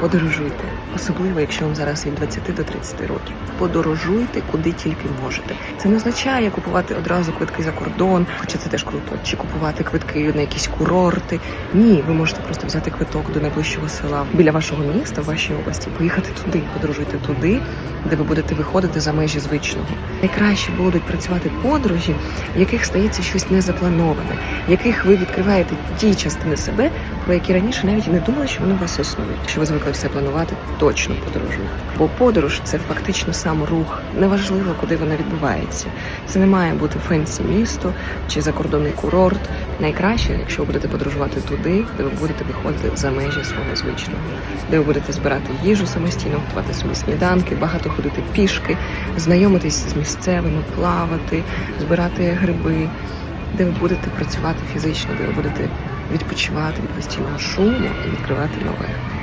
Подорожуйте, особливо якщо вам зараз від 20 до 30 років. Подорожуйте куди тільки можете. Це не означає купувати одразу квитки за кордон, хоча це теж круто, чи купувати квитки на якісь курорти. Ні, ви можете просто взяти квиток до найближчого села біля вашого міста, в вашій області, поїхати туди, подорожуйте туди, де ви будете виходити за межі звичного. Найкраще будуть працювати подорожі, в яких стається щось незаплановане, яких ви відкриваєте ті частини себе, про які раніше навіть не думали, що вони у вас існують. Якщо ви звикли все планувати, точно подорожуйте. Бо подорож це фактично сам рух. Неважливо, куди вона відбувається. Це не має бути фенсі місто чи закордонний курорт. Найкраще, якщо ви будете подорожувати туди, де ви будете виходити за межі свого звичного, де ви будете збирати їжу самостійно, готувати собі сніданки, багато ходити пішки, знайомитись з місцевими, плавати, збирати гриби, де ви будете працювати фізично, де ви будете відпочивати від постійного шуму і відкривати нове.